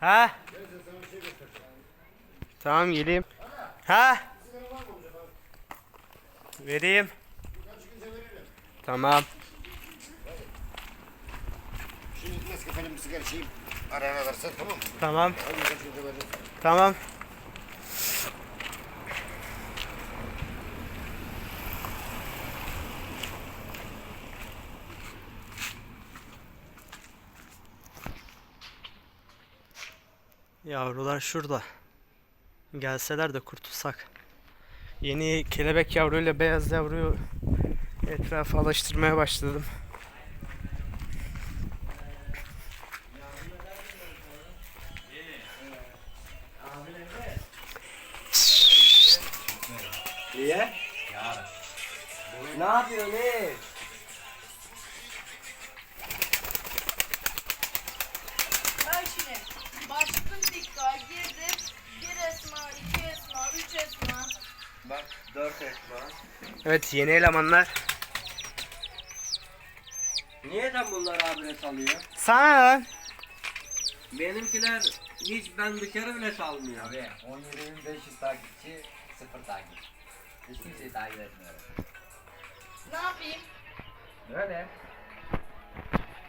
Ha? Tamam geleyim. Ha? Vereyim. Tamam. Şimdi Nescafe'nin bir sigara içeyim. Arayana versen tamam mı? Tamam. Tamam. Yavrular şurada. Gelseler de kurtulsak. Yeni kelebek yavruyla beyaz yavruyu etrafa alıştırmaya başladım. Niye? Ne yapıyor ne? Ben şimdi bastım TikTok'a girdim. Bir esma, iki esma, üç esma. Bak dört esma. Evet yeni elemanlar. Niye sen bunları abine salıyor? Sana lan. Benimkiler hiç ben dışarı bile salmıyor. Abi 17.500 takipçi, 0 takip. Hiç kimseyi takip etmiyorum. Ne yapayım? Öyle.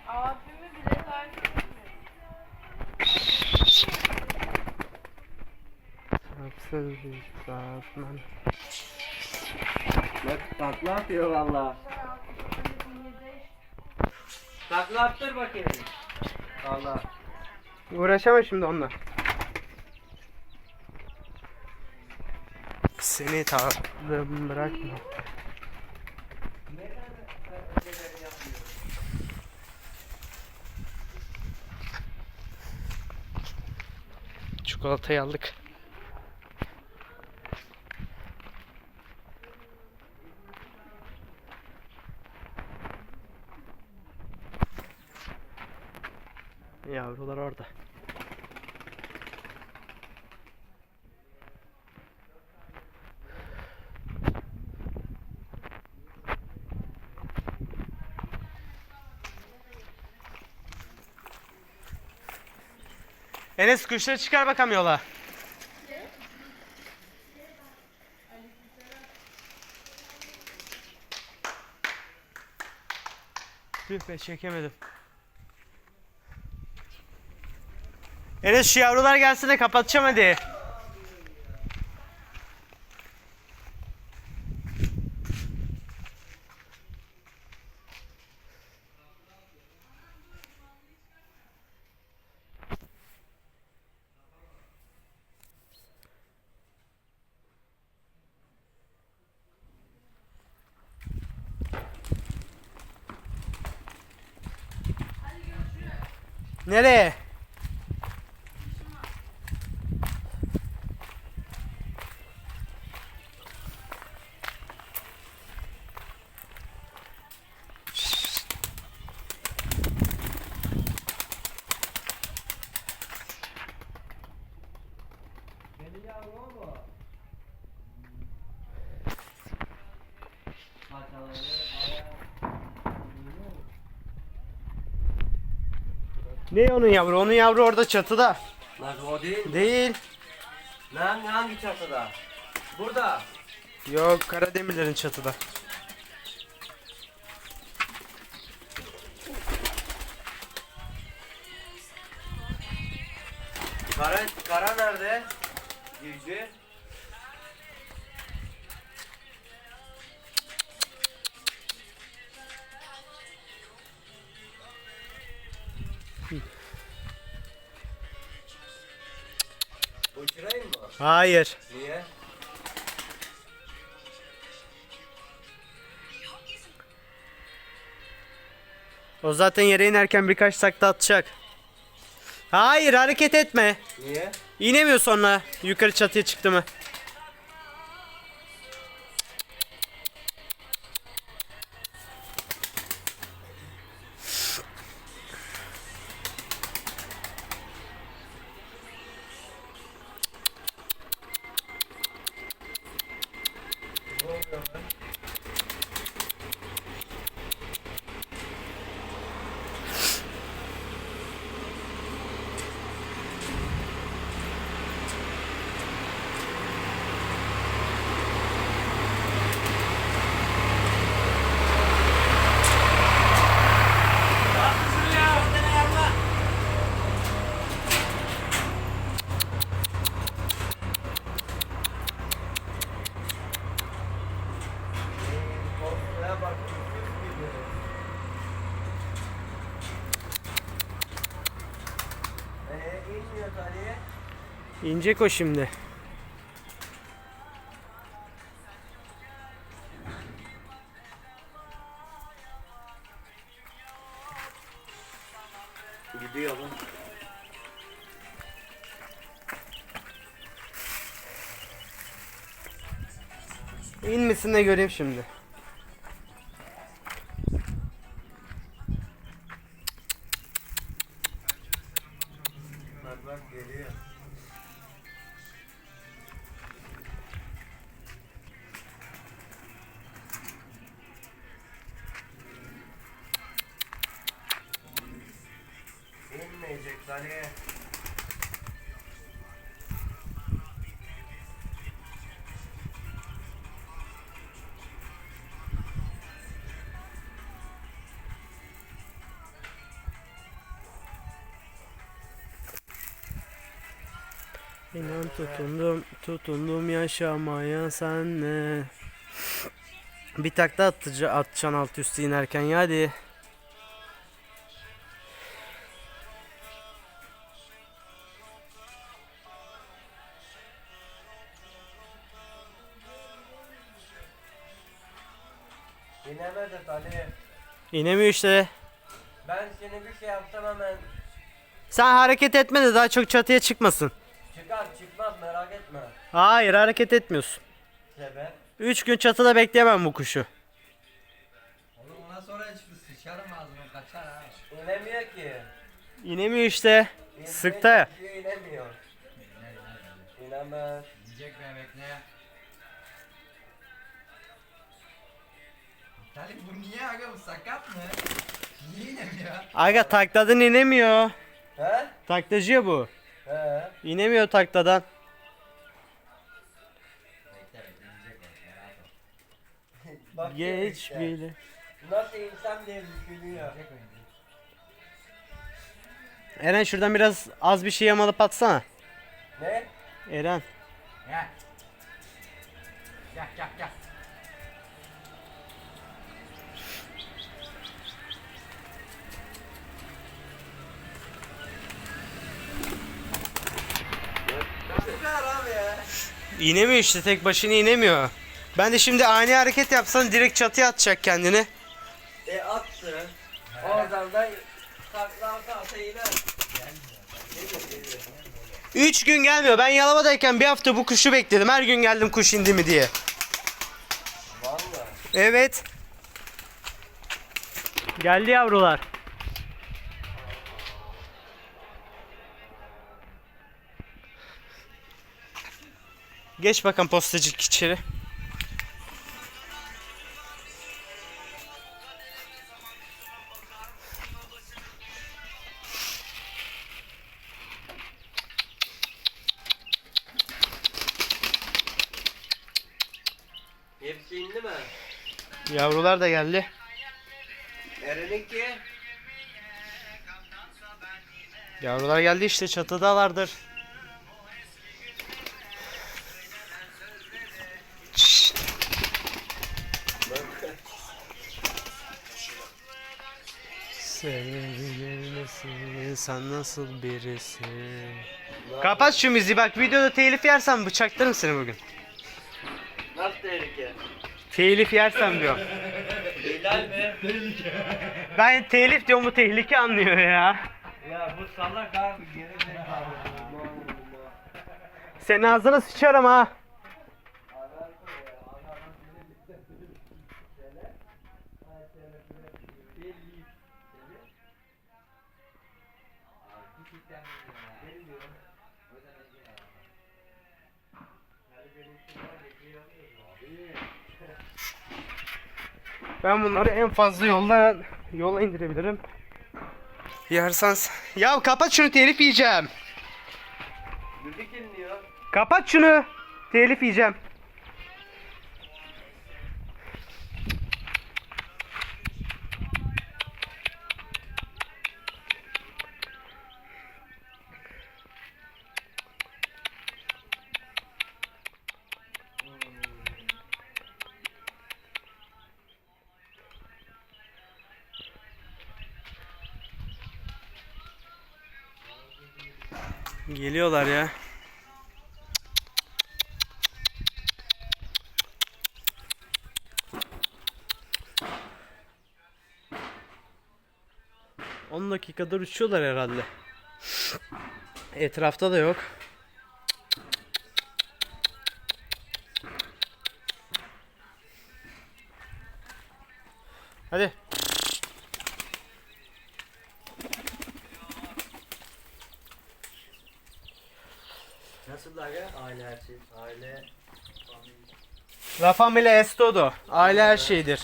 Abimi bile takip etmiyorum. Bak takla atıyor valla. Takla attır bakayım. Valla. Uğraşama şimdi onunla. Seni tadım bırakma. Çikolatayı aldık. Yavrular orada. Enes kuşları çıkar bakalım yola. Tüh be çekemedim. Enes şu yavrular gelsin de kapatacağım hadi. Nereye? Ne onun yavru? Onun yavru orada çatıda. Nasıl o değil? Değil. Lan hangi çatıda? Burada. Yok Karademirlerin çatıda. Kara, kara nerede? Civciv. Uçurayım mı? Hayır. Niye? O zaten yere inerken birkaç takla atacak. Hayır hareket etme. Niye? İnemiyor sonra yukarı çatıya çıktı mı? İnecek o şimdi. Gidiyor bu. İnmesin de göreyim şimdi. Tarihe. İnan tutundum, tutundum yaşamaya senle. Bir takta atıcı atacaksın alt üstü inerken ya hadi. İnemedi tarihe. İnemiyor işte. Ben seni bir şey yapsam hemen Sen hareket etme de daha çok çatıya çıkmasın. çıkar çıkmaz merak etme. Hayır hareket etmiyorsun. Sebep? 3 gün çatıda bekleyemem bu kuşu. Oğlum ona sonra hiçbir sıçarım ağzına kaçar ha. İnemiyor ki. İnemiyor işte. İnmeye Sıkta İnemiyor. İnemez. Yiyecek be bekle. Talip bu niye aga bu sakat mı? Niye inemiyor? Aga takladan inemiyor. He? Taklacı bu. He. İnemiyor takladan. Bak Geç işte. bile. Nasıl insan diye düşünüyor. Eren şuradan biraz az bir şey yamalıp atsana. Ne? Eren. Gel. Süper abi ya. İnemiyor işte tek başına inemiyor. Ben de şimdi ani hareket yapsan direkt çatıya atacak kendini. E attı. Oradan da takla ata ata iner. 3 gün gelmiyor. Ben Yalova'dayken bir hafta bu kuşu bekledim. Her gün geldim kuş indi mi diye. Vallahi. Evet. Geldi yavrular. Geç bakalım postacık içeri. Hepsi indi mi? Yavrular da geldi. Eren'inki. Yavrular geldi işte çatıdalardır. Sevgilisi, sen nasıl birisin? Kapat şu müziği bak videoda telif yersem bıçaklarım seni bugün. Nasıl tehlike? Telif yersem diyor. Hilal mi? Ben telif diyorum bu tehlike anlıyor ya. Ya bu salak abi geri zekalı. Senin ağzına sıçarım ha. Ben bunları en fazla yolda yola indirebilirim. Yersans. Ya kapat şunu telif yiyeceğim. Müzik dinliyor. Kapat şunu. Telif yiyeceğim. Geliyorlar ya. On dakikadır uçuyorlar herhalde. Etrafta da yok. Nasıl aga? Aile her şey. Aile. La familia es todo. Aile her şeydir.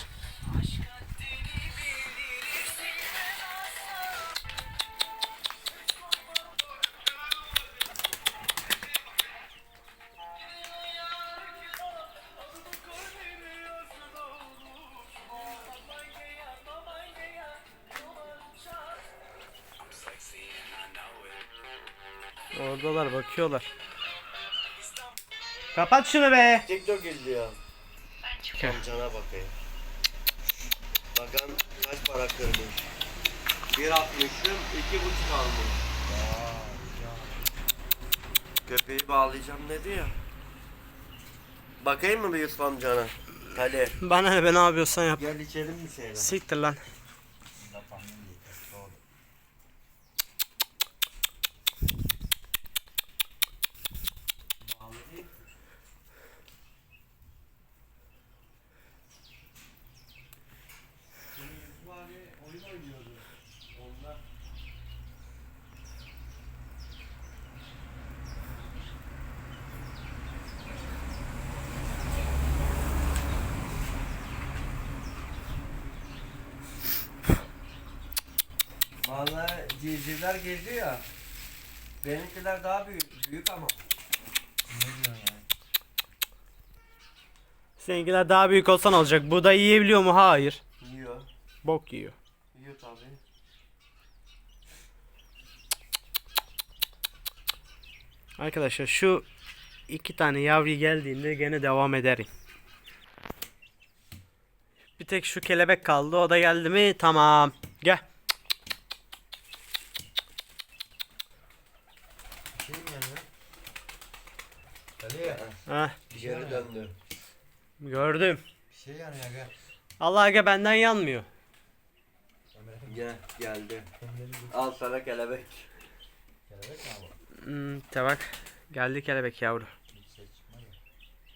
Oradalar bakıyorlar. Kapat şunu be. TikTok izliyor. Gel. Amcana bakayım. Bakan kaç para kırmış. Bir atmışım, iki buçuk almış. Köpeği bağlayacağım dedi ya. Bakayım mı bir Yusuf amcana? Hadi. Bana ne be ne yapıyorsan yap. Gel içelim bir şeyler. Siktir lan. Civcivler geziyor ya. Benimkiler daha büyük, büyük ama. Seninkiler daha büyük olsan olacak. Bu da yiyebiliyor mu? Hayır. Yiyor. Bok yiyor. Yiyor tabii. Arkadaşlar şu iki tane yavru geldiğinde gene devam ederim. Bir tek şu kelebek kaldı. O da geldi mi? Tamam. Gel. Şey mi yanıyor? Ali Heh, Geri döndü. Gördüm. bir şey yanıyor aga. Allah aga benden yanmıyor. Gel, geldi. Al sana kelebek. Kelebek mi abi? Hmm, te bak. Geldi kelebek yavru. Çıkmadı.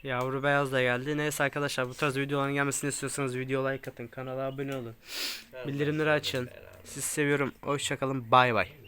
Yavru beyaz da geldi. Neyse arkadaşlar bu tarz videoların gelmesini istiyorsanız video like atın. Kanala abone olun. Bildirimleri açın. Sizi seviyorum. Hoşçakalın. Bay bay.